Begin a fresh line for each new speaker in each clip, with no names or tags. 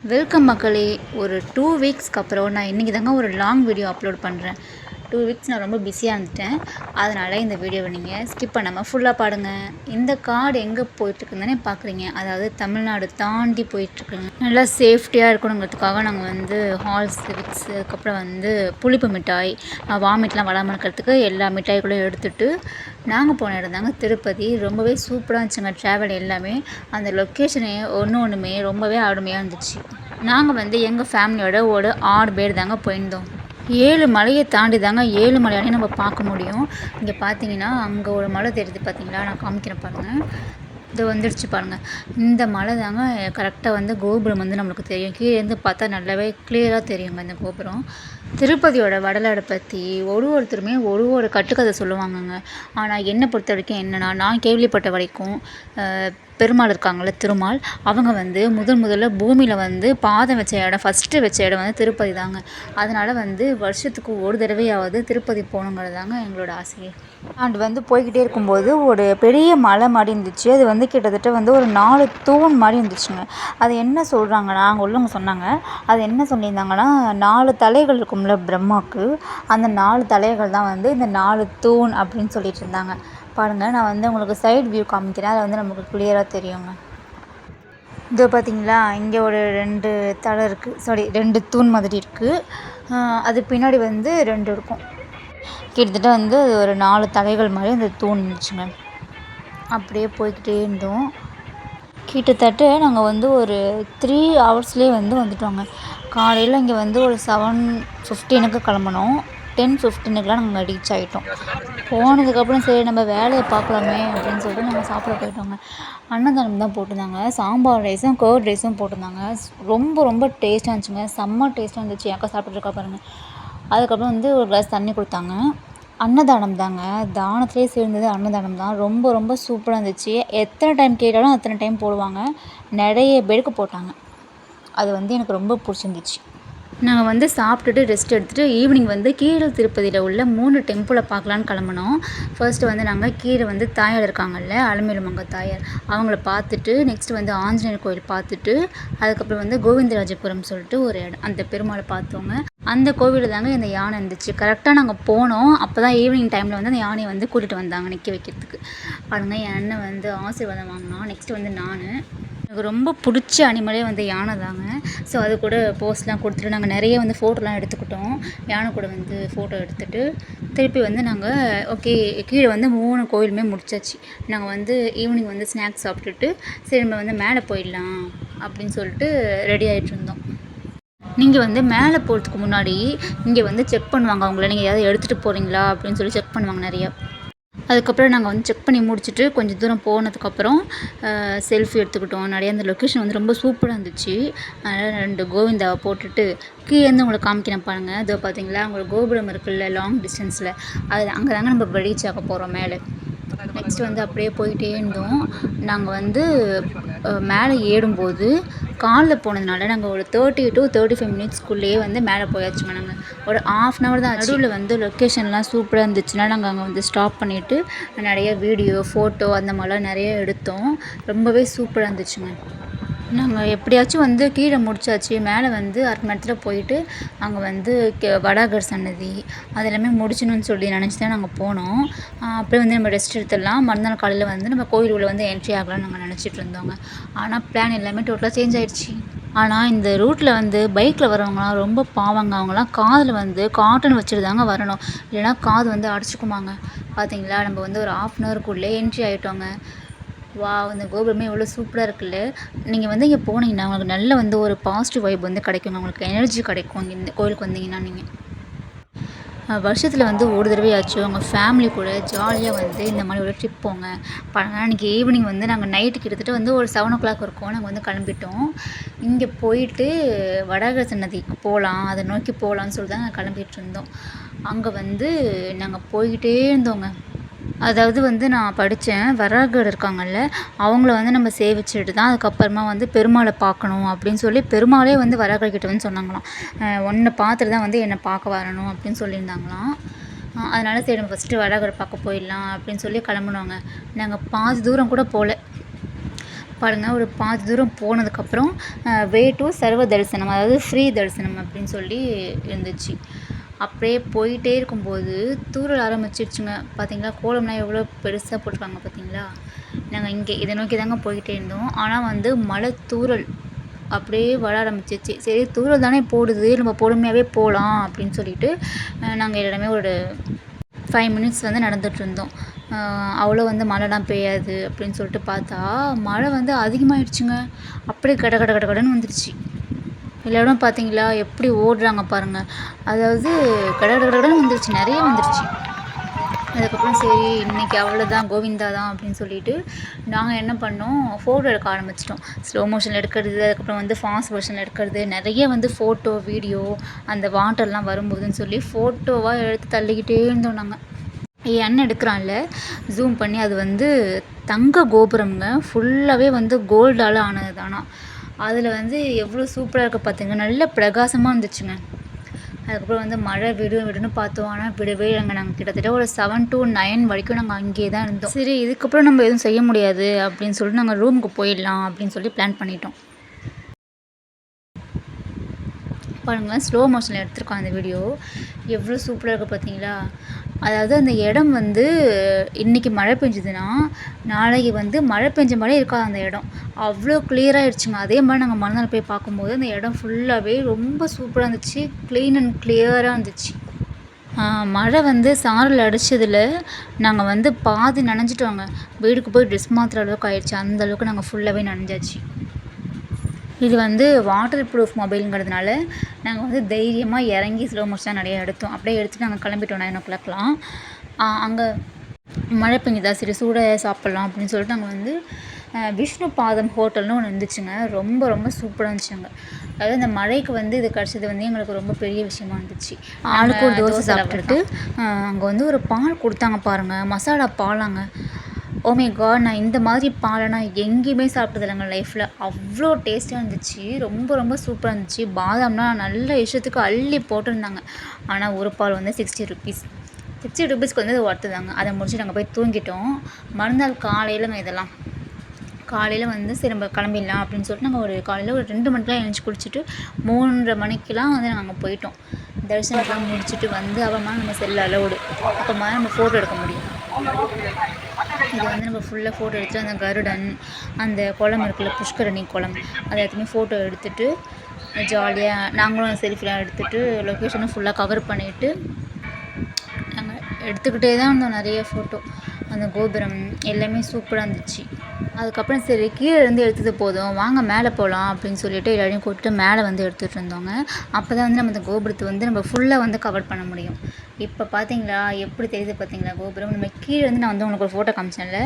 Welcome மக்களே ஒரு two வீக்ஸ்க்கு அப்புறம் நான் இன்றைக்கி தாங்க ஒரு லாங் வீடியோ அப்லோட் பண்ணுறேன் டூ வீக்ஸ் நான் ரொம்ப பிஸியாக இருந்துட்டேன். அதனால் இந்த வீடியோவை நீங்கள் ஸ்கிப் பண்ணாமல் ஃபுல்லாக பாடுங்க. இந்த காடு எங்கே போயிட்டுருக்குன்னு பார்க்குறீங்க அதாவது தமிழ்நாடு தாண்டி போயிட்டுருக்குங்க. நல்லா சேஃப்டியாக இருக்கணுங்கிறதுக்காக நாங்கள் வந்து ஹால்ஸ் விக்ஸ் அதுக்கப்புறம் வந்து புளிப்பு மிட்டாய் வாமிட்லாம் வராமல் இருக்கிறதுக்கு எல்லா மிட்டாய்களும் எடுத்துகிட்டு நாங்கள் போன இடம் தாங்க திருப்பதி. ரொம்பவே சூப்பராக இருந்துச்சுங்க ட்ராவல் எல்லாமே. அந்த லொக்கேஷனே ஒன்று ஒன்றுமே ரொம்பவே அருமையாக இருந்துச்சு. நாங்கள் வந்து எங்கள் ஃபேமிலியோட ஒரு ஆறு பேர் தாங்க போயிருந்தோம். ஏழு மலையை தாண்டி தாங்க ஏழு மலையானையும் நம்ம பார்க்க முடியும். இங்கே பார்த்தீங்கன்னா அங்கே ஒரு மலை தெரியுது பார்த்தீங்களா நான் காமிக்கிறேன் பாருங்கள் இது வந்துடுச்சு பாருங்கள் இந்த மலை தாங்க கரெக்டாக வந்து கோபுரம் வந்து நம்மளுக்கு தெரியும். கீழேருந்து பார்த்தா நல்லாவே கிளியராக தெரியுங்க இந்த கோபுரம். திருப்பதியோட வடலடை பற்றி ஒரு ஒருத்தருமே ஒரு ஒரு கட்டுக்கதை சொல்லுவாங்கங்க. ஆனால் என்னை பொறுத்த வரைக்கும் என்னென்னா நான் கேள்விப்பட்ட வரைக்கும் பெருமாள் இருக்காங்கள்ல திருமால் அவங்க வந்து முதன் முதல்ல பூமியில் வந்து பாதம் வச்ச இடம் ஃபஸ்ட்டு வச்ச இடம் வந்து திருப்பதி தாங்க. அதனால் வந்து வருஷத்துக்கு ஒரு தடவையாவது திருப்பதி போகணுங்கிறது தாங்க எங்களோட ஆசையே. அண்ட் வந்து போய்கிட்டே இருக்கும்போது ஒரு பெரிய மலை மாதிரி இருந்துச்சு. அது வந்து கிட்டத்தட்ட வந்து ஒரு நாலு தூண் மாதிரி இருந்துச்சுங்க. அது என்ன சொல்கிறாங்கன்னா அங்கே உள்ளவங்க சொன்னாங்க. அது என்ன சொல்லியிருந்தாங்கன்னா நாலு தலைகள் இருக்கும் இருக்கும்ல பிரம்மாவுக்கு அந்த நாலு தலைகள் தான் வந்து இந்த நாலு தூண் அப்படின்னு சொல்லிட்டு இருந்தாங்க. பாருங்கள் நான் வந்து உங்களுக்கு சைட் வியூ காமிக்கிறேன். அதை வந்து நமக்கு கிளியராக தெரியுங்க. இது பார்த்தீங்களா இங்கே ஒரு ரெண்டு தலை இருக்குது சாரி ரெண்டு தூண் மாதிரி இருக்குது அது பின்னாடி வந்து ரெண்டு இருக்கும். கிட்டத்தட்ட வந்து அது ஒரு நாலு தலைகள் மாதிரி அந்த தூண் இருந்துச்சுங்க. அப்படியே போய்கிட்டே இருந்தோம். கிட்டத்தட்ட நாங்கள் வந்து ஒரு த்ரீ ஹவர்ஸ்லேயே வந்து வந்துட்டோங்க. காலையில் இங்கே வந்து ஒரு செவன் ஃபிஃப்டீனுக்கு கிளம்புனோம். டென் ஃபிஃப்டீனுக்குலாம் நாங்கள் ரீச் ஆகிட்டோம் போனதுக்கப்புறம் சரி நம்ம வேலையை பார்க்கலாமே அப்படின்னு சொல்லிட்டு நாங்கள் சாப்பிட போயிட்டோங்க. அன்னதானம் தான் போட்டிருந்தாங்க. சாம்பார் ரைஸும் கர்ட் ரைஸும் போட்டிருந்தாங்க. ரொம்ப ரொம்ப டேஸ்ட்டாக இருந்துச்சுங்க. செம்ம டேஸ்ட்டாக இருந்துச்சு. அக்கா சாப்பிட்ருக்கா பாருங்கள் அதுக்கப்புறம் வந்து ஒரு கிளாஸ் தண்ணி கொடுத்தாங்க. அன்னதானம் தாங்க. தானத்துலேயே சேர்ந்தது அன்னதானம் தான். ரொம்ப ரொம்ப சூப்பராக இருந்துச்சு. எத்தனை டைம் கேட்டாலும் அத்தனை டைம் போடுவாங்க. நிறைய பேருக்கு போட்டாங்க. அது வந்து எனக்கு ரொம்ப பிடிச்சிருந்துச்சி. நாங்கள் வந்து சாப்பிட்டுட்டு ரெஸ்ட் எடுத்துகிட்டு ஈவினிங் வந்து கீழே திருப்பதியில் உள்ள மூணு டெம்பிளை பார்க்கலான்னு கிளம்புனோம். ஃபர்ஸ்ட்டு வந்து நாங்கள் கீழே வந்து தாயார் இருக்காங்கல்ல அலமேலுமங்க தாயார் அவங்கள பார்த்துட்டு நெக்ஸ்ட் வந்து ஆஞ்சநேயர் கோயில் பார்த்துட்டு அதுக்கப்புறம் வந்து கோவிந்தராஜபுரம் சொல்லிட்டு ஒரு இடம் அந்த பெருமாளை பார்த்தோங்க. அந்த கோவிலில் தாங்க இந்த யானை இருந்துச்சு. கரெக்டாக நாங்கள் போனோம். அப்போ தான் ஈவினிங் டைமில் வந்து அந்த யானையை வந்து கூட்டிகிட்டு வந்தாங்க நிற்க வைக்கிறதுக்கு. பாருங்கள் என் அண்ணன் வந்து ஆசீர்வாதம் வாங்கினோம் நெக்ஸ்ட் வந்து நான். எனக்கு ரொம்ப பிடிச்ச அனிமலே வந்து யானை தாங்க. ஸோ அது கூட போஸ்ட்லாம் கொடுத்துட்டு நாங்கள் நிறைய வந்து ஃபோட்டோலாம் எடுத்துக்கிட்டோம். யானை கூட வந்து ஃபோட்டோ எடுத்துகிட்டு திருப்பி வந்து நாங்கள் ஓகே கீழே வந்து மூணு கோயிலுமே முடிச்சாச்சு. நாங்கள் வந்து ஈவினிங் வந்து ஸ்நாக்ஸ் சாப்பிட்டுட்டு சரி நம்ம வந்து மேலே போயிடலாம் அப்படின்னு சொல்லிட்டு ரெடி ஆகிட்டு இருந்தோம். நீங்கள் வந்து மேலே போகிறதுக்கு முன்னாடி இங்கே வந்து செக் பண்ணுவாங்க அவங்கள. நீங்கள் ஏதாவது எடுத்துகிட்டு போகிறீங்களா அப்படின்னு சொல்லி செக் பண்ணுவாங்க நிறையா. அதுக்கப்புறம் நாங்கள் வந்து செக் பண்ணி முடிச்சுட்டு கொஞ்சம் தூரம் போனதுக்கப்புறம் செல்ஃபி எடுத்துக்கிட்டோம். நிறைய அந்த லொக்கேஷன் வந்து ரொம்ப சூப்பராக இருந்துச்சு. அதனால் ரெண்டு கோவிந்தாவை போட்டுட்டு கீழேருந்து உங்களை காமிக்கிறேன் பாருங்கள் இதோ பார்த்தீங்களா உங்களுக்கு கோபுரம் இருக்குல்ல லாங் டிஸ்டன்ஸில் அது அங்கே தாங்க நம்ம ரீச் ஆக போகிறோம் மேலே. நெக்ஸ்ட் வந்து அப்படியே போயிட்டே இருந்தோம். நாங்கள் வந்து மேலே ஏறும்போது காலில் போனதுனால நாங்கள் ஒரு தேர்ட்டி டு தேர்ட்டி ஃபைவ் மினிட்ஸ்க்குள்ளேயே வந்து மேலே போயாச்சுமா நாங்கள் ஒரு ஆஃப் அன் ஹவர் தான் நடுவில் வந்து லொக்கேஷன்லாம் சூப்பராக இருந்துச்சுன்னா நாங்கள் அங்கே வந்து ஸ்டாப் பண்ணிவிட்டு நிறைய வீடியோ ஃபோட்டோ அந்த மாதிரிலாம் நிறைய எடுத்தோம். ரொம்பவே சூப்பராக இருந்துச்சுங்க. நாங்கள் எப்படியாச்சும் வந்து கீழே முடிச்சாச்சு மேலே வந்து அரை மணி நேரத்தில் போயிட்டு அங்கே வந்து வடாகர் சன்னதி அது எல்லாமே முடிச்சணும்னு சொல்லி நினச்சி தான் நாங்கள் போனோம் அப்படியே வந்து நம்ம ரெஸ்ட் எடுத்துடலாம். மறுநாள் காலையில் வந்து நம்ம கோயில் உள்ள வந்து என்ட்ரி ஆகலாம்னு நாங்கள் நினச்சிட்டு இருந்தோங்க. ஆனால் பிளான் எல்லாமே டோட்டலாக சேஞ்ச் ஆகிடுச்சு ஆனால் இந்த ரூட்டில் வந்து பைக்கில் வரவங்களாம் ரொம்ப பாவங்க. அவங்களாம் காதில் வந்து காட்டன் வச்சுட்டு தாங்க வரணும். இல்லைனா காது வந்து அடைச்சிக்குமாங்க. பார்த்தீங்களா நம்ம வந்து ஒரு ஆஃப் அன் ஹவருக்குள்ளே என்ட்ரி ஆகிட்டோங்க வா இந்த கோபுரமே எவ்வளோ சூப்பராக இருக்குல்ல. நீங்கள் வந்து இங்கே போனீங்கன்னா உங்களுக்கு நல்ல வந்து ஒரு பாசிட்டிவ் வைப் வந்து கிடைக்குங்க உங்களுக்கு எனர்ஜி கிடைக்கும். இங்கே இந்த கோயிலுக்கு வந்தீங்கன்னா நீங்கள் வருஷத்தில் வந்து ஒரு தடவையாச்சும் உங்கள் ஃபேமிலி கூட ஜாலியாக வந்து இந்த மாதிரி ஒரு ட்ரிப் போங்க. பாருங்கள் அன்றைக்கி ஈவினிங் வந்து நாங்கள் நைட்டு கிட்டத்தட்ட வந்து ஒரு செவன் ஓ கிளாக் இருக்கும். நாங்கள் வந்து கிளம்பிட்டோம். இங்கே போயிட்டு வடகர நதிக்கு போகலாம் அதை நோக்கி போகலான்னு சொல்லி தான் நாங்கள் கிளம்பிட்டு இருந்தோம். அங்கே வந்து நாங்கள் போய்கிட்டே இருந்தோங்க. அதாவது வந்து நான் படித்தேன் வராகர் இருக்காங்கல்ல அவங்கள வந்து நம்ம சேவிச்சுட்டு தான் அதுக்கப்புறமா வந்து பெருமாளை பார்க்கணும் அப்படின்னு சொல்லி பெருமாளே வந்து வராகர் கிட்ட வந்து சொன்னாங்களாம். உன்னை பார்த்துட்டு தான் வந்து என்னை பார்க்க வரணும் அப்படின்னு சொல்லியிருந்தாங்களாம். அதனால் சரி நம்ம ஃபஸ்ட்டு வராகரை பார்க்க போயிடலாம் அப்படின்னு சொல்லி கிளம்புனோங்க. நாங்கள் பாதி தூரம் கூட போகல பாருங்கள் ஒரு பாதி தூரம் போனதுக்கப்புறம் வே டு சர்வ தரிசனம் அதாவது ஃப்ரீ தரிசனம் அப்படின்னு சொல்லி இருந்துச்சு. அப்படியே போயிட்டே இருக்கும்போது தூரல் ஆரம்பிச்சிருச்சுங்க. பார்த்தீங்களா கோலம்லாம் எவ்வளோ பெருசாக போட்டிருக்காங்க பார்த்தீங்களா நாங்கள் இங்கே இதை நோக்கி தாங்க போய்கிட்டே இருந்தோம். ஆனால் வந்து மழை தூரல் அப்படியே வர ஆரம்பிச்சிச்சு சரி தூரல் தானே போடுது. நம்ம பொறுமையாகவே போகலாம் அப்படின்னு சொல்லிட்டு நாங்கள் எல்லாமே ஒரு ஃபைவ் மினிட்ஸ் வந்து நடந்துகிட்ருந்தோம் அவ்வளோ வந்து மழைலாம் பெய்யாது அப்படின்னு சொல்லிட்டு பார்த்தா மழை வந்து அதிகமாகிடுச்சுங்க அப்படியே கட கட கட கடன்னு வந்துடுச்சு எல்லாரும் பார்த்தீங்களா எப்படி ஓடுறாங்க பாருங்கள் அதாவது கட கட வந்துருச்சு நிறைய வந்துருச்சு. அதுக்கப்புறம் சரி இன்றைக்கி அவ்வளோதான் கோவிந்தா தான் அப்படின்னு சொல்லிட்டு நாங்கள் என்ன பண்ணோம்? ஃபோட்டோ எடுக்க ஆரம்பிச்சிட்டோம். ஸ்லோ மோஷனில் எடுக்கிறது அதுக்கப்புறம் வந்து ஃபாஸ்ட் வெர்ஷனில் எடுக்கிறது நிறைய வந்து ஃபோட்டோ வீடியோ அந்த வாட்டர்லாம் வரும்போதுன்னு சொல்லி ஃபோட்டோவாக எடுத்து தள்ளிக்கிட்டே இருந்தோம் நாங்கள் என் அண்ணன் எடுக்கிறான்ல ஜூம் பண்ணி அது வந்து தங்க கோபுரம்ங்க. ஃபுல்லாகவே வந்து கோல்டால் ஆனது தானா அதில் வந்து எவ்வளோ சூப்பராக இருக்குது பார்த்துங்க நல்ல பிரகாசமாக இருந்துச்சுங்க. அதுக்கப்புறம் வந்து மழை விடும் விடுன்னு பார்த்தோம். ஆனால் விடவே இல்லைங்க. நாங்கள் கிட்டத்தட்ட ஒரு செவன் டு நைன் வரைக்கும் நாங்கள் அங்கேயே தான் இருந்தோம். சரி இதுக்கப்புறம் நம்ம எதுவும் செய்ய முடியாது அப்படின்னு சொல்லிட்டு நாங்கள் ரூமுக்கு போயிடலாம் அப்படின்னு சொல்லி பிளான் பண்ணிட்டோம். பாருங்களேன் ஸ்லோ மோஷனில் எடுத்திருக்கோம் அந்த வீடியோ எவ்வளோ சூப்பராக இருக்குது பார்த்தீங்களா அதாவது அந்த இடம் வந்து இன்றைக்கி மழை பெஞ்சுதுன்னா நாளைக்கு வந்து மழை பெஞ்ச மாதிரி இருக்காது அந்த இடம். அவ்வளோ கிளியராகிடுச்சுங்க அதே மாதிரி நாங்கள் மறுநாள் போய் பார்க்கும்போது அந்த இடம் ஃபுல்லாகவே ரொம்ப சூப்பராக இருந்துச்சு. க்ளீன் அண்ட் கிளியராக இருந்துச்சு. மழை வந்து சாரல் அடித்ததில் நாங்கள் வந்து பாதி நனைஞ்சிட்டோங்க. வீடுக்கு போய் ட்ரெஸ் மாற்றுற அளவுக்கு ஆயிடுச்சு. அந்த அளவுக்கு நாங்கள் ஃபுல்லாகவே நனைஞ்சாச்சு. இது வந்து வாட்டர் ப்ரூஃப் மொபைலுங்கிறதுனால நாங்கள் வந்து தைரியமாக இறங்கி ஸ்லோ மோஷன் நிறைய எடுத்தோம். அப்படியே எடுத்துட்டு நாங்கள் கிளம்பிட்டோம் நைன் ஓ கிளாக்லாம் அங்கே மழை பெஞ்சுதா சரி சூடாக சாப்பிட்லாம் அப்படின்னு சொல்லிட்டு நாங்கள் வந்து விஷ்ணு பாதம் ஹோட்டல்னு ஒன்று இருந்துச்சுங்க. ரொம்ப ரொம்ப சூப்பராக இருந்துச்சு அங்கே. அதாவது இந்த மழைக்கு வந்து இது கிடச்சது வந்து எங்களுக்கு ரொம்ப பெரிய விஷயமா இருந்துச்சு. ஆளுக்கு ஒரு தோசை சாப்பிட்டுட்டு அங்கே வந்து ஒரு பால் கொடுத்தாங்க பாருங்கள் மசாலா பாலாங்க. Oh ஓமே காட் நான் இந்த மாதிரி பாலை நான் எங்கேயுமே சாப்பிட்டது இல்லைங்க லைஃப்பில் அவ்வளோ டேஸ்ட்டாக இருந்துச்சு. ரொம்ப ரொம்ப சூப்பராக இருந்துச்சு. பாதாம்லாம் நல்ல இஷ்டத்துக்கு அள்ளி போட்டிருந்தாங்க. ஆனால் ஒரு பால் வந்து சிக்ஸ்டி ருபீஸ் சிக்ஸ்டி ருபீஸ்க்கு வந்து அது ஒர்த்து தாங்க. அதை முடிச்சு நாங்கள் போய் தூங்கிட்டோம். மறுநாள் காலையிலங்க இதெல்லாம். காலையில் வந்து சரி நம்ம கிளம்பிடலாம் அப்படின்னு சொல்லிட்டு நாங்கள் ஒரு காலையில் ஒரு ரெண்டு மணிக்கெலாம் எழுந்துச்சி குளிச்சுட்டு மூன்றரை மணிக்கெலாம் வந்து நாங்கள் அங்கே போயிட்டோம். தரிசனத்தெலாம் முடிச்சுட்டு வந்து அப்புறமா நம்ம செல்ல அலோடு. அப்புறமா நம்ம ஃபோட்டோ எடுக்க முடியும். இது வந்து நம்ம ஃபுல்லாக ஃபோட்டோ எடுத்து அந்த கருடன் அந்த குளம் இருக்குல்ல புஷ்கரணி குளம் அதை எல்லாத்தையுமே ஃபோட்டோ எடுத்துகிட்டு ஜாலியாக நாங்களும் செல்ஃபிலாம் எடுத்துகிட்டு லொக்கேஷனை ஃபுல்லாக கவர் பண்ணிவிட்டு நாங்கள் எடுத்துக்கிட்டே தான் இருந்தோம் நிறைய ஃபோட்டோ அந்த கோபுரம் எல்லாமே சூப்பராக இருந்துச்சு. அதுக்கப்புறம் சரி கீழே இருந்து எடுத்தது போதும். வாங்க மேலே போகலாம் அப்படின்னு சொல்லிட்டு எல்லாரையும் கூப்பிட்டு மேலே வந்து எடுத்துகிட்டு இருந்தோங்க. அப்போ தான் வந்து நம்ம அந்த கோபுரத்தை வந்து நம்ம ஃபுல்லாக வந்து கவர் பண்ண முடியும். இப்போ பார்த்தீங்களா எப்படி தெரியுது பார்த்தீங்களா கோபுரம்? நம்ம கீழே இருந்து நான் வந்து உங்களுக்கு ஒரு ஃபோட்டோ காமிச்சேன்ல.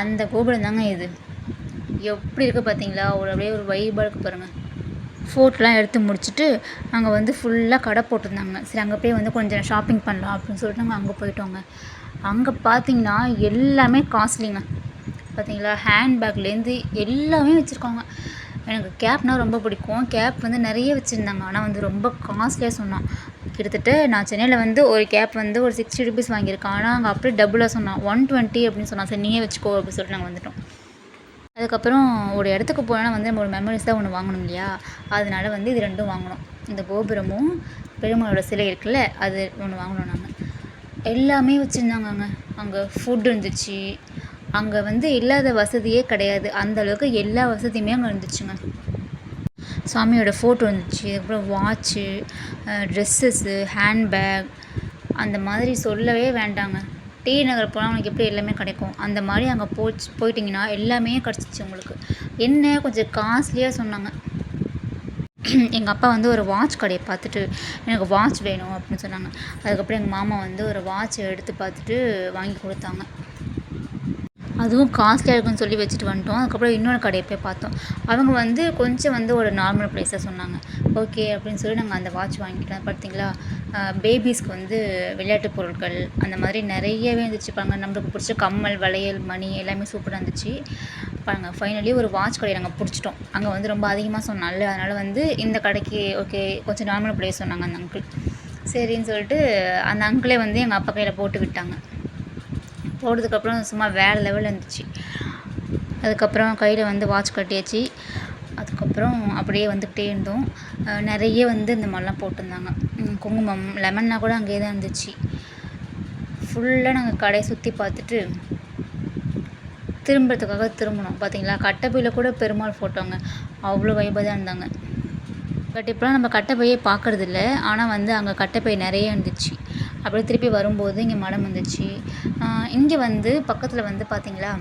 அந்த கோபுரம் தாங்க இது. எப்படி இருக்குது பார்த்தீங்களா ஒரு அப்படியே ஒரு வைபாக இருக்குது பாருங்கள் ஃபோட்டோலாம் எடுத்து முடிச்சுட்டு அங்கே வந்து ஃபுல்லாக கடை போட்டிருந்தாங்க. சரி அங்கே போய் வந்து கொஞ்சம் ஷாப்பிங் பண்ணலாம் அப்படின்னு சொல்லிட்டு நாங்கள் அங்கே போயிட்டோங்க. அங்கே பார்த்தீங்கன்னா எல்லாமே காஸ்ட்லிங்க பார்த்தீங்களா? ஹேண்ட்பேக்லேருந்து எல்லாமே வச்சுருக்காங்க. எனக்கு கேப்னால் ரொம்ப பிடிக்கும். கேப் வந்து நிறைய வச்சுருந்தாங்க. ஆனால் வந்து ரொம்ப காஸ்ட்லியாக சொன்னான். கிட்டத்தட்ட நான் சென்னையில் வந்து ஒரு கேப் வந்து ஒரு சிக்ஸ்டி ருபீஸ் வாங்கியிருக்கேன். ஆனால் அங்கே அப்படியே டபுளாக சொன்னான். ஒன் டுவெண்ட்டி அப்படின்னு சொன்னான். சரி நீயே வச்சுக்கோ அப்படின்னு சொல்லிட்டு நாங்கள் வந்துட்டோம். அதுக்கப்புறம் ஒரு இடத்துக்கு போனால் வந்து நம்ம ஒரு மெமரிஸாக ஒன்று வாங்கணும் இல்லையா? அதனால வந்து இது ரெண்டும் வாங்கினோம். இந்த கோபுரமும் பெருமாளோட சிலை இருக்குல்ல அது ஒன்று வாங்கினோம் நாங்கள் எல்லாமே வச்சுருந்தாங்க அங்கே அங்கே ஃபுட் இருந்துச்சு. அங்கே வந்து இல்லாத வசதியே கிடையாது. அந்த அளவுக்கு எல்லா வசதியுமே அங்கே இருந்துச்சுங்க. சாமியோட ஃபோட்டோ இருந்துச்சு. அதுக்கப்புறம் வாட்ச்சு ட்ரெஸ்ஸஸ்ஸு ஹேண்ட்பேக் அந்த மாதிரி சொல்லவே வேண்டாங்க. டி நகர் போனால் உங்களுக்கு எப்படி எல்லாமே கிடைக்கும். அந்த மாதிரி அங்கே போச்சு போயிட்டிங்கன்னா எல்லாமே கிடச்சிச்சு உங்களுக்கு. என்ன கொஞ்சம் காஸ்ட்லியாக சொன்னாங்க. எங்கள் அப்பா வந்து ஒரு வாட்ச் கடையை பார்த்துட்டு எனக்கு வாட்ச் வேணும் அப்படின்னு சொன்னாங்க. அதுக்கப்புறம் எங்கள் மாமா வந்து ஒரு வாட்ச் எடுத்து பார்த்துட்டு வாங்கி கொடுத்தாங்க. அதுவும் காஸ்ட்லியாக இருக்குன்னு சொல்லி வச்சுட்டு வந்துட்டோம். அதுக்கப்புறம் இன்னொரு கடையை போய் பார்த்தோம். அவங்க வந்து கொஞ்சம் வந்து ஒரு நார்மல் ப்ரைஸாக சொன்னாங்க. ஓகே அப்படின்னு சொல்லி நாங்கள் அந்த வாட்ச் வாங்கிட்டோம். பார்த்தீங்களா? பேபிஸ்க்கு வந்து விளையாட்டு பொருட்கள் அந்த மாதிரி நிறையவே இருந்துச்சு. பாருங்க நம்மளுக்கு பிடிச்ச கம்மல் வளையல் மணி எல்லாமே சூப்பராக இருந்துச்சு. பாருங்கள் ஃபைனலி ஒரு வாட்ச் கடையை நாங்கள் பிடிச்சிட்டோம். அங்கே வந்து ரொம்ப அதிகமாக சொன்னால அதனால் வந்து இந்த கடைக்கு ஓகே கொஞ்சம் நார்மல் ப்ரைஸ் சொன்னாங்க அந்த அங்கிள் சரின்னு சொல்லிட்டு அந்த அங்கிளே வந்து எங்கள் அப்பா கையில் போட்டு விட்டாங்க. போட்டதுக்கப்புறம் சும்மா வேறு லெவலில் இருந்துச்சு. அதுக்கப்புறம் கையில் வந்து வாட்ச் கட்டியாச்சு. அதுக்கப்புறம் அப்படியே வந்துக்கிட்டே இருந்தோம். நிறைய வந்து இந்த மாதிரிலாம் போட்டிருந்தாங்க. குங்குமம் லெமன்னா கூட அங்கேயே தான் இருந்துச்சு. ஃபுல்லாக நாங்கள் கடையை சுற்றி பார்த்துட்டு திரும்புறதுக்காக திரும்பினோம். பார்த்தீங்களா? கட்டப்பையில் கூட பெருமாள் ஃபோட்டோங்க அவ்வளோ வைபாக தான் இருந்தாங்க. பட் இப்போலாம் நம்ம கட்டப்பையே பார்க்குறதில்ல. ஆனால் வந்து அங்கே கட்டப்பை நிறைய இருந்துச்சு. அப்புறம் திருப்பி வரும்போது இங்கே மடம் வந்துச்சு. இங்கே வந்து பக்கத்தில் வந்து பார்த்தீங்களா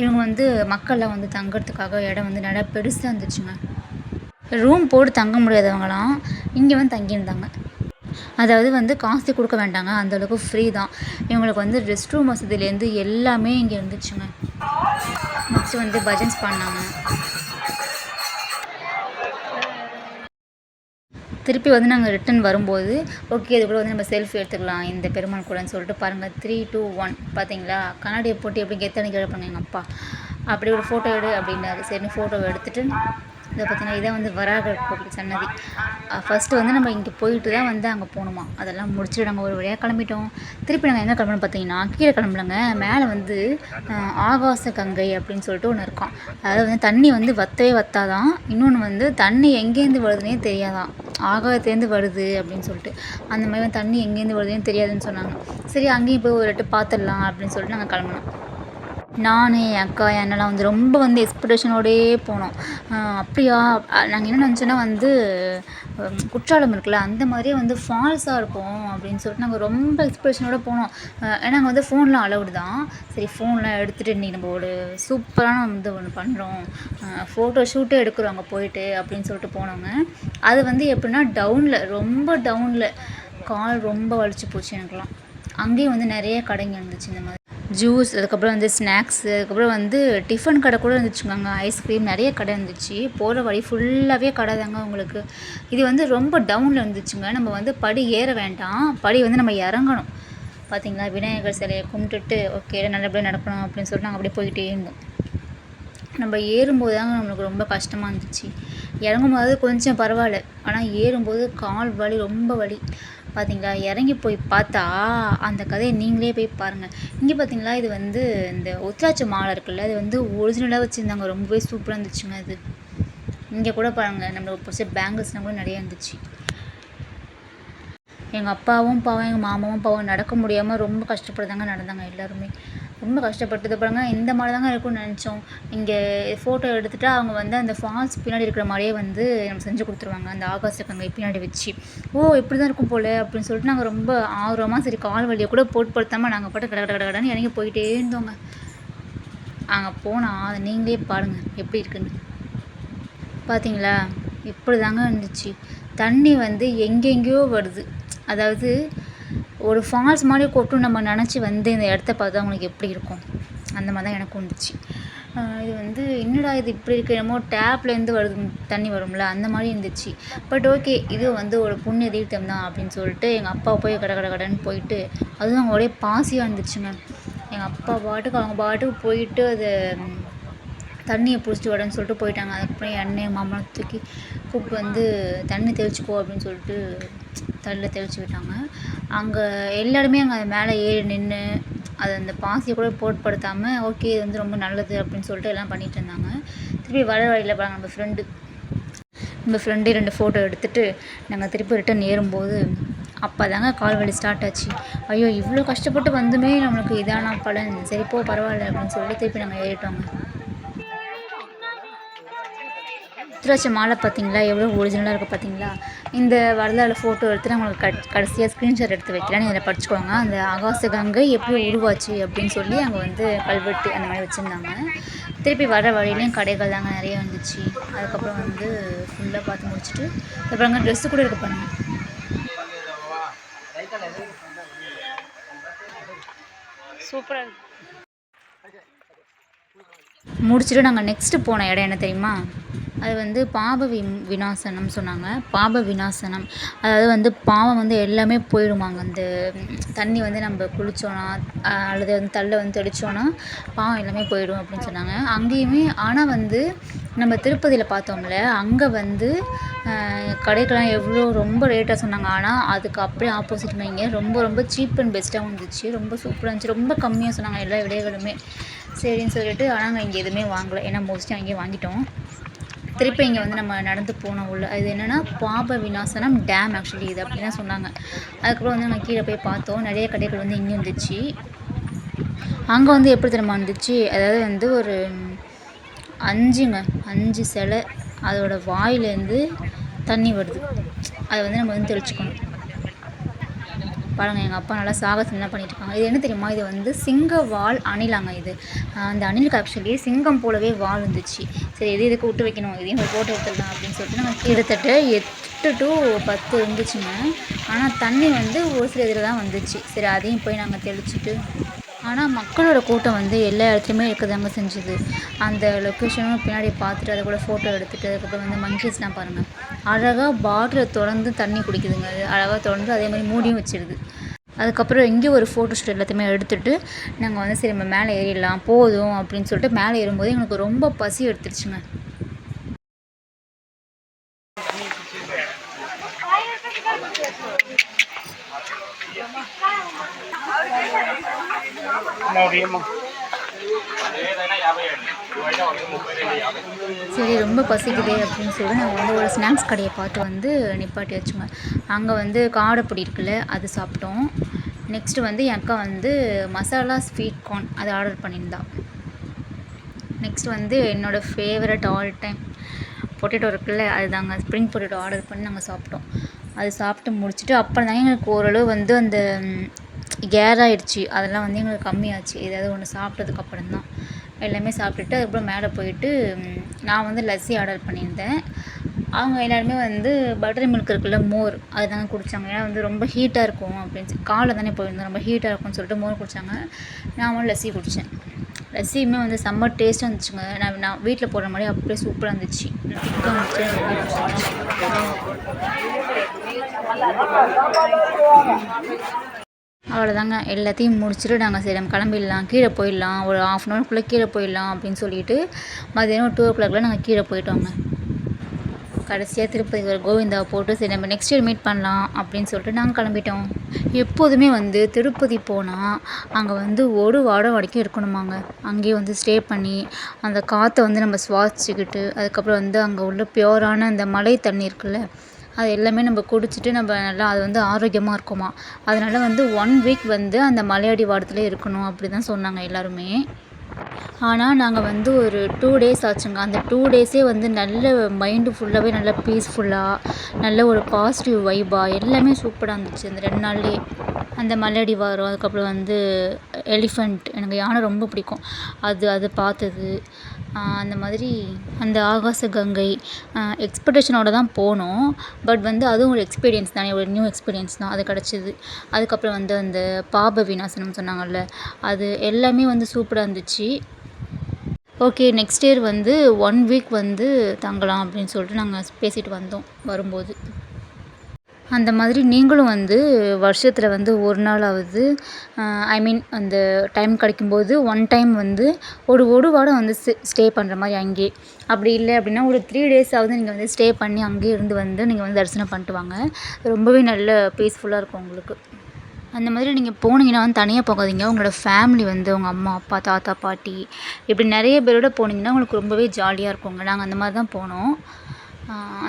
இவங்க வந்து மக்கள்லாம் வந்து தங்குறதுக்காக இடம் வந்து நிறையா பெருசாக இருந்துச்சுங்க. ரூம் போட்டு தங்க முடியாதவங்களாம் இங்கே வந்து தங்கியிருந்தாங்க. அதாவது வந்து காசு கொடுக்க வேண்டாங்க அந்தளவுக்கு ஃப்ரீ தான். இவங்களுக்கு வந்து ரெஸ்ட் ரூம் வசதியிலேருந்து எல்லாமே இங்கே இருந்துச்சுங்க. நெக்ஸ்ட் வந்து பஜன்ஸ் பண்ணாங்க. திருப்பி வந்து நாங்கள் ரிட்டன் வரும்போது ஓகே இது கூட வந்து நம்ம செல்ஃபி எடுத்துக்கலாம் இந்த பெருமாள் கூடன்னு சொல்லிட்டு பாருங்கள் த்ரீ டூ ஒன் பார்த்தீங்களா கண்ணாடியை போட்டு எப்படி கெத்தனி கேட்பாங்க எங்கள் அப்பா அப்படி ஒரு ஃபோட்டோ எடு அப்படின்னாரு. சரின்னு ஃபோட்டோ எடுத்துட்டு இதை பார்த்தீங்கன்னா இதான் வந்து வராக கோவில் சன்னதி. ஃபஸ்ட்டு வந்து நம்ம இங்கே போயிட்டு தான் வந்து அங்கே போகணுமா? அதெல்லாம் முடிச்சுட்டு நாங்கள் ஒரு வழியாக கிளம்பிட்டோம். திருப்பி நாங்கள் எங்கே கிளம்பணும் பார்த்தீங்கன்னா கீழே கிளம்புலங்க மேலே வந்து ஆகாச கங்கை அப்படின்னு சொல்லிட்டு ஒன்று இருக்கும். அதாவது வந்து தண்ணி வந்து வத்தவே வத்தாதான் இன்னொன்று வந்து தண்ணி எங்கேருந்து வருதுன்னே தெரியாதான். ஆகாயத்துலேருந்து வருது அப்படின்னு சொல்லிட்டு. அந்த மாதிரி தண்ணி எங்கேருந்து வருதுன்னு தெரியாதுன்னு சொன்னாங்க. சரி அங்கேயும் போய் ஒரு வாட்டி பார்த்துடலாம் அப்படின்னு சொல்லிட்டு நாங்கள் கிளம்புனோம். நான் என் அக்கா என்னெல்லாம் வந்து ரொம்ப வந்து எக்ஸ்பெக்டேஷனோடயே போனோம். ஆஹ் அப்படியா? நாங்கள் என்ன நினச்சோன்னா வந்து குற்றாலம் இருக்குல்ல அந்த மாதிரியே வந்து ஃபால்ஸாக இருக்கும் அப்படின்னு சொல்லிட்டு நாங்கள் ரொம்ப எக்ஸ்பிரஷனோட போனோம். ஏன்னா அங்கே வந்து ஃபோன்லாம் அலௌடு தான். சரி ஃபோன்லாம் எடுத்துகிட்டு இன்றைக்கி நம்ம ஒரு சூப்பரான வந்து ஒன்று பண்ணுறோம் ஃபோட்டோ ஷூட்டே எடுக்கிறோம் அங்கே போயிட்டு அப்படின்னு சொல்லிட்டு போனவங்க அது வந்து எப்படின்னா டவுனில் ரொம்ப டவுனில் கால் ரொம்ப வலிச்சு போச்சு எனக்குலாம் அங்கேயும் வந்து நிறைய கடைங்க இருந்துச்சு இந்த மாதிரி. ஜூஸ் அதுக்கப்புறம் வந்து ஸ்நாக்ஸு அதுக்கப்புறம் வந்து டிஃபன் கடை கூட இருந்துச்சுங்க அங்கே. ஐஸ்கிரீம் நிறைய கடை இருந்துச்சு. போகிற வழி ஃபுல்லாகவே கடை தாங்க உங்களுக்கு. இது வந்து ரொம்ப டவுனில் இருந்துச்சுங்க. நம்ம வந்து படி ஏற வேண்டாம். படி வந்து நம்ம இறங்கணும். பார்த்தீங்களா விநாயகர் சிலையை கும்பிட்டுட்டு ஓகே நல்லபடியாக நடக்கணும் அப்படின்னு சொல்லிட்டு நாங்கள் அப்படியே போய்கிட்டே இருந்தோம். நம்ம ஏறும்போது தாங்க நம்மளுக்கு ரொம்ப கஷ்டமாக இருந்துச்சு. இறங்கும்போது கொஞ்சம் பரவாயில்ல. ஆனால் ஏறும்போது கால் வலி ரொம்ப வலி. பார்த்தீங்களா இறங்கி போய் பார்த்தா அந்த கதையை நீங்களே போய் பாருங்கள் இங்கே பார்த்தீங்களா இது வந்து இந்த ஒத்தராட்சி மாலை இருக்குல்ல அது வந்து ஒரிஜினலாக வச்சுருந்தாங்க. ரொம்பவே சூப்பராக இருந்துச்சுங்க அது. இங்கே கூட பாருங்கள் நம்மளுக்கு பிடிச்ச பேங்கிள்ஸ்லாம் கூட நிறைய இருந்துச்சு. எங்கள் அப்பாவும் பாவம் எங்கள் மாமாவும் பாவம் நடக்க முடியாமல் ரொம்ப கஷ்டப்படுதாங்க நடந்தாங்க எல்லாருமே. ரொம்ப கஷ்டப்பட்டது. பாருங்க இந்த மாதிரி தாங்க இருக்கும்னு நினச்சோம். இங்கே ஃபோட்டோ எடுத்துகிட்டு அவங்க வந்து அந்த ஃபால்ஸ் பின்னாடி இருக்கிற மாதிரியே வந்து நம்ம செஞ்சு கொடுத்துருவாங்க. அந்த ஆகாஷ் கங்கை பின்னாடி வச்சு. ஓ இப்படி தான் இருக்கும் போல அப்படின்னு சொல்லிட்டு நாங்கள் ரொம்ப ஆர்வமாக சரி கால் வழியை கூட போட்படுத்தாமல் நாங்கள் பாட்டு கட கட கட கடன்னு இறங்கி போயிட்டே இருந்தோங்க. அங்கே போனால் அதை நீங்களே பாருங்கள் எப்படி இருக்குன்னு. பார்த்தீங்களா இப்படி தாங்க இருந்துச்சு. தண்ணி வந்து எங்கெங்கேயோ வருது. அதாவது ஒரு ஃபால்ஸ் மாதிரி கொட்டும் நம்ம நினச்சி வந்து இந்த இடத்த பார்த்தா அவங்களுக்கு எப்படி இருக்கும்? அந்த மாதிரி தான் எனக்கு இருந்துச்சு இது வந்து என்னடா இது இப்படி இருக்கு? என்னமோ டேப்லேருந்து வருது தண்ணி வரும்ல அந்த மாதிரி இருந்துச்சு. பட் ஓகே இது வந்து ஒரு புண்ணிய தீர்த்தம் தான் அப்படின்னு சொல்லிட்டு எங்கள் அப்பா போய் கட கட கடன்னு போயிட்டு அதுவும் அவங்க ஒரே பாசியாக இருந்துச்சுங்க எங்கள் அப்பா பாட்டுக்கு அவங்க பாட்டுக்கு போயிட்டு அது தண்ணியை பிடிச்சிட்டு வரேன்னு சொல்லிட்டு போயிட்டாங்க. அதுக்கப்புறம் எண்ணெய் அண்ணன் தூக்கி கூப்பிட்டு வந்து தண்ணி தெளிச்சுக்கோ அப்படின்னு சொல்லிட்டு தண்ணியில் தெளிச்சு விட்டாங்க. அங்கே எல்லாருமே அங்கே மேலே ஏறி நின்று அது அந்த பாசியை கூட போட்படுத்தாமல் ஓகே இது வந்து ரொம்ப நல்லது அப்படின்னு சொல்லிட்டு எல்லாம் பண்ணிட்டு இருந்தாங்க. திருப்பி வர வழியில் பாருங்க நம்ம ஃப்ரெண்டு நம்ம ஃப்ரெண்டு ரெண்டு ஃபோட்டோ எடுத்துட்டு நாங்கள் திருப்பி ரிட்டன் ஏறும்போது அப்போ தாங்க கால் வலி ஸ்டார்ட் ஆச்சு. ஐயோ இவ்வளோ கஷ்டப்பட்டு வந்துமே நம்மளுக்கு இதான பலன்? சரி போ பரவாயில்ல அப்படின்னு சொல்லிட்டு திருப்பி நாங்கள் ஏறிட்டோங்க. உத்திராட்ச மாலை பார்த்தீங்களா எவ்வளோ ஒரிஜினலாக இருக்குது பார்த்தீங்களா இந்த வரலாறு ஃபோட்டோ எடுத்து நான் உங்களுக்கு கட் கடைசியாக ஸ்க்ரீன்ஷாட் எடுத்து வைக்கிறேன். நீங்கள் இதில் படிச்சுக்கோங்க. அந்த ஆகாச கங்கை எப்படி உருவாச்சு அப்படின்னு சொல்லி அங்கே வந்து கல்வெட்டு அந்த மாதிரி வச்சுருந்தாங்க. திருப்பி வர வழியிலையும் கடைகள் தாங்க நிறைய வந்துச்சு அதுக்கப்புறம் வந்து ஃபுல்லாக பார்த்து முடிச்சுட்டு அப்புறம் அங்கே ட்ரெஸ்ஸு கூட இருக்கு பாருங்க.
சூப்பராக
முடிச்சுட்டு நாங்கள் நெக்ஸ்ட்டு போன இடம் என்ன தெரியுமா? அது வந்து பாப வி விநாசனம் சொன்னாங்க. பாப விநாசனம். அதாவது வந்து பாவம் வந்து எல்லாமே போயிடுமாங்க. அந்த தண்ணி வந்து நம்ம குளித்தோன்னா அல்லது வந்து தள்ள வந்து தெளித்தோன்னா பாவம் எல்லாமே போயிடும் அப்படின்னு சொன்னாங்க. அங்கேயுமே ஆனால் வந்து நம்ம திருப்பதியில் பார்த்தோம்ல அங்கே வந்து கடைக்கெல்லாம் எவ்வளோ ரொம்ப ரேட்டாக சொன்னாங்க. ஆனால் அதுக்கு அப்படியே ஆப்போசிட் வைங்க ரொம்ப ரொம்ப சீப் அண்ட் பெஸ்ட்டாகவும் இருந்துச்சு. ரொம்ப சூப்பராக இருந்துச்சு. ரொம்ப கம்மியாக சொன்னாங்க எல்லா விடைகளுமே சரின்னு சொல்லிட்டு ஆனால் நாங்கள் இங்கே எதுவுமே வாங்கலை. ஏன்னா மோஸ்ட்லி அங்கேயே வாங்கிட்டோம். திருப்பி இங்கே வந்து நம்ம நடந்து போனோம் உள்ள அது என்னென்னா பாப விநாசனம் டேம் ஆக்சுவலி இது அப்படின்னு சொன்னாங்க. அதுக்கப்புறம் வந்து நாங்கள் கீழே போய் பார்த்தோம். நிறைய கடைகள் வந்து இங்கே இருந்துச்சு. அங்கே வந்து எப்படி தெரியுமா இருந்துச்சு? அதாவது வந்து ஒரு அஞ்சுங்க அஞ்சு சிலை அதோட வாயிலேருந்து தண்ணி வருது. அதை வந்து நம்ம வந்து தெளிச்சுக்கணும். பாருங்கள் எங்கள் அப்பா நல்லா சாகசம் என்ன பண்ணிட்டு இருக்காங்க இது என்ன தெரியுமா? இது வந்து சிங்க வால் அணிலாங்க இது. அந்த அணிலுக்கு ஆக்சுவலி சிங்கம் போலவே வால் இருந்துச்சு சரி எது இதுக்கு விட்டு வைக்கணும்? இதையும் ஒரு ஃபோட்டோ எடுத்துடலாம் அப்படின்னு சொல்லிட்டு நாங்கள் கிட்டத்தட்ட எட்டு டு பத்து இருந்துச்சுங்க. ஆனால் தண்ணி வந்து ஒரு சில இதில் தான் வந்துச்சு. சரி அதையும் போய் நாங்கள் தெளிச்சுட்டு ஆனால் மக்களோட கூட்டம் வந்து எல்லா இடத்துலையுமே இருக்கதாங்க செஞ்சுது. அந்த லொக்கேஷனும் பின்னாடி பார்த்துட்டு அதை கூட ஃபோட்டோ எடுத்துகிட்டு அதுக்கப்புறம் வந்து மங்கீஸ்லாம் பாருங்கள் அழகாக பாட்டிலை தொடர்ந்து தண்ணி குடிக்குதுங்க. அது அழகாக தொடர்ந்து அதே மாதிரி மூடியும் வச்சிருது. அதுக்கப்புறம் இங்கே ஒரு ஃபோட்டோ ஷூட் எல்லாத்தையுமே எடுத்துகிட்டு நாங்கள் வந்து சரி நம்ம மேலே ஏறிடலாம் போதும் அப்படின்னு சொல்லிட்டு மேலே ஏறும்போது எங்களுக்கு ரொம்ப பசி எடுத்துருச்சுங்க. சரி ரொம்ப பசிக்குதே அப்படின்னு சொல்லி நாங்கள் வந்து ஒரு ஸ்நாக்ஸ் கடையை பார்த்து வந்து நிப்பாட்டி வச்சோங்க. அங்கே வந்து காடைப்பொடி இருக்குல்ல அது சாப்பிட்டோம். நெக்ஸ்ட்டு வந்து என் அக்கா வந்து மசாலா ஸ்வீட் கார்ன் அது ஆர்டர் பண்ணியிருந்தா. நெக்ஸ்ட் வந்து என்னோடய ஃபேவரட் ஆல் டைம் பொட்டேட்டோ இருக்குல்ல அதுதாங்க ஸ்ப்ரிங் பொட்டேட்டோ ஆர்டர் பண்ணி நாங்கள் சாப்பிட்டோம். அது சாப்பிட்டு முடிச்சுட்டு அப்புறம் தான் எங்களுக்கு ஓரளவு வந்து அந்த கேர் ஆகிடுச்சி அதெல்லாம் வந்து எங்களுக்கு கம்மியாச்சு. ஏதாவது ஒன்று சாப்பிட்டதுக்கு அப்புறம் தான் எல்லாமே சாப்பிட்டுட்டு அதுக்கப்புறம் மேலே போயிட்டு நான் வந்து லஸ்ஸி ஆர்டர் பண்ணியிருந்தேன். அவங்க எல்லாருமே வந்து பட்டர் மில்க் இருக்குல்ல மோர் அதுதாங்க குடித்தாங்க ஏன்னா வந்து ரொம்ப ஹீட்டாக இருக்கும் அப்படின்னு சொல்லி காலை தானே போயிருந்தோம். ரொம்ப ஹீட்டாக இருக்கும்னு சொல்லிட்டு மோர் குடித்தாங்க நான் வந்து லஸ்ஸி குடித்தேன் லஸ்ஸியுமே வந்து செம்ம டேஸ்ட்டாக இருந்துச்சுங்க. நான் நான் வீட்டில் போடுற மாதிரி அப்படியே சூப்பராக இருந்துச்சு. திக்காக இருந்துச்சு. அவ்வளோதாங்க எல்லாத்தையும் முடிச்சுட்டு நாங்கள் சரி நம்ம கிளம்பிடலாம். கீழே போயிடலாம். ஒரு ஆஃப் அன் ஹவர்க்குள்ளே கீழே போயிடலாம் அப்படின்னு சொல்லிட்டு மதியானம் டூ ஓ கிளாக்லாம் நாங்கள் கீழே போயிட்டோங்க. கடைசியாக திருப்பதி ஒரு கோவிந்தாவை போட்டு சரி நம்ம நெக்ஸ்ட் இயர் மீட் பண்ணலாம் அப்படின்னு சொல்லிட்டு நாங்கள் கிளம்பிட்டோம். எப்போதுமே வந்து திருப்பதி போனால் அங்கே வந்து ஒரு வாரம் வரைக்கும் இருக்கணுமாங்க. அங்கேயே வந்து ஸ்டே பண்ணி அந்த காற்றை வந்து நம்ம சுவாசிச்சுக்கிட்டு அதுக்கப்புறம் வந்து அங்கே உள்ள பியோரான அந்த மலை தண்ணி இருக்குல்ல அது எல்லாமே நம்ம குடிச்சிட்டு நம்ம நல்லா அது வந்து ஆரோக்கியமாக இருக்குமா. அதனால் வந்து ஒன் வீக் வந்து அந்த மலையடி வாரத்தில் இருக்கணும் அப்படி தான் சொன்னாங்க எல்லாருமே. ஆனால் நாங்கள் வந்து ஒரு டூ டேஸ் ஆச்சுங்க. அந்த டூ டேஸே வந்து நல்ல மைண்டு ஃபுல்லாகவே நல்ல பீஸ்ஃபுல்லாக நல்ல ஒரு பாசிட்டிவ் வைபாக எல்லாமே சூப்பராக இருந்துச்சு. அந்த ரெண்டு நாள்லேயே அந்த மலையடி வாரம் அதுக்கப்புறம் வந்து எலிஃபண்ட் எனக்கு யானை ரொம்ப பிடிக்கும். அது அது பார்த்தது. அந்த மாதிரி அந்த ஆகாச கங்கை எக்ஸ்பெக்டேஷனோட தான் போனோம். பட் வந்து அதுவும் ஒரு எக்ஸ்பீரியன்ஸ் தானே ஒரு நியூ எக்ஸ்பீரியன்ஸ் தான். அது கிடச்சிது. அதுக்கப்புறம் வந்து அந்த பாப விநாசனம் சொன்னாங்கல்ல அது எல்லாமே வந்து சூப்பராக இருந்துச்சு. ஓகே நெக்ஸ்ட் இயர் வந்து ஒன் வீக் வந்து தங்கலாம் அப்படின்னு சொல்லிட்டு நாங்கள் பேசிட்டு வந்தோம் வரும்போது. அந்த மாதிரி நீங்களும் வந்து வருஷத்தில் வந்து ஒரு நாளாவது ஐ மீன் அந்த டைம் கிடைக்கும்போது ஒன் டைம் வந்து ஒரு ஒரு வாரம் வந்து ஸ்டே பண்ணுற மாதிரி அங்கேயே அப்படி இல்லை அப்படின்னா ஒரு த்ரீ டேஸாவது நீங்கள் வந்து ஸ்டே பண்ணி அங்கேயே இருந்து வந்து நீங்கள் வந்து தரிசனம் பண்ணிட்டு வாங்க. ரொம்பவே நல்ல பீஸ்ஃபுல்லாக இருக்கும் உங்களுக்கு. அந்த மாதிரி நீங்கள் போனீங்கன்னா வந்து தனியாக போகாதீங்க. உங்களோட ஃபேமிலி வந்து உங்கள் அம்மா அப்பா தாத்தா பாட்டி இப்படி நிறைய பேரோட போனீங்கன்னா உங்களுக்கு ரொம்பவே ஜாலியாக இருக்குங்க. நாங்கள் அந்த மாதிரி தான் போனோம்.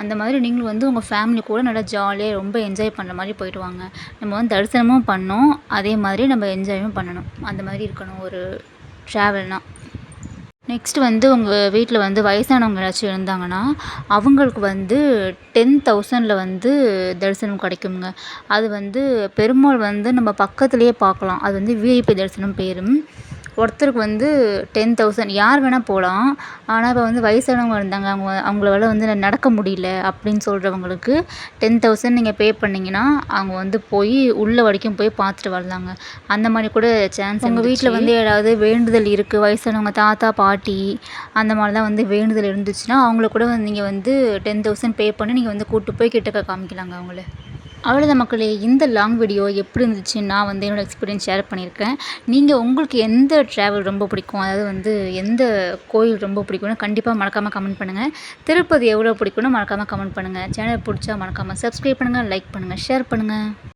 அந்த மாதிரி நீங்களும் வந்து உங்கள் ஃபேமிலி கூட நல்லா ஜாலியாக ரொம்ப என்ஜாய் பண்ணுற மாதிரி போயிட்டு வாங்க. நம்ம வந்து தரிசனமும் பண்ணோம். அதே மாதிரி நம்ம என்ஜாயும் பண்ணணும். அந்த மாதிரி இருக்கணும் ஒரு ட்ராவல்னால் நெக்ஸ்ட் வந்து உங்கள் வீட்டில் வந்து வயசானவங்க யாராச்சும் இருந்தாங்கன்னா அவங்களுக்கு வந்து டென் தௌசண்டில் வந்து தரிசனம் கிடைக்குங்க. அது வந்து பெருமாள் வந்து நம்ம பக்கத்துலேயே பார்க்கலாம். அது வந்து விஐபி தரிசனம் பேரும். ஒருத்தருக்கு வந்து டென் தௌசண்ட் யார் வேணால் போகலாம் ஆனால் இப்போ வந்து வயசானவங்க இருந்தாங்க. அவங்க அவங்களால வந்து நடக்க முடியல அப்படின்னு சொல்கிறவங்களுக்கு டென் தௌசண்ட் நீங்கள் பே பண்ணிங்கன்னா அவங்க வந்து போய் உள்ள வரைக்கும் போய் பார்த்துட்டு வரலாங்க. அந்த மாதிரி கூட சான்ஸ் உங்கள் வீட்டில் வந்து ஏதாவது வேண்டுதல் இருக்குது வயசானவங்க தாத்தா பாட்டி அந்த மாதிரிலாம் வந்து வேண்டுதல் இருந்துச்சுன்னா அவங்கள கூட வந்து நீங்கள் வந்து டென் தௌசண்ட் பே பண்ணி நீங்கள் வந்து கூப்பிட்டு போய் கிட்டக்க காமிக்கலாங்க அவங்கள. அவ்வளோதான் மக்களே. இந்த லாங் வீடியோ எப்படி இருந்துச்சு? நான் வந்து என்னோடய எக்ஸ்பீரியன்ஸ் ஷேர் பண்ணியிருக்கேன். நீங்கள் உங்களுக்கு எந்த ட்ராவல் ரொம்ப பிடிக்கும்? அதாவது வந்து எந்த கோயில் ரொம்ப பிடிக்கும்னு கண்டிப்பாக மறக்காமல் கமெண்ட் பண்ணுங்கள் திருப்பதி எவ்வளோ பிடிக்கும்னு மறக்காமல் கமெண்ட் பண்ணுங்கள் சேனல் பிடிச்சா மறக்காமல் சப்ஸ்கிரைப் பண்ணுங்கள் லைக் பண்ணுங்கள் ஷேர் பண்ணுங்கள்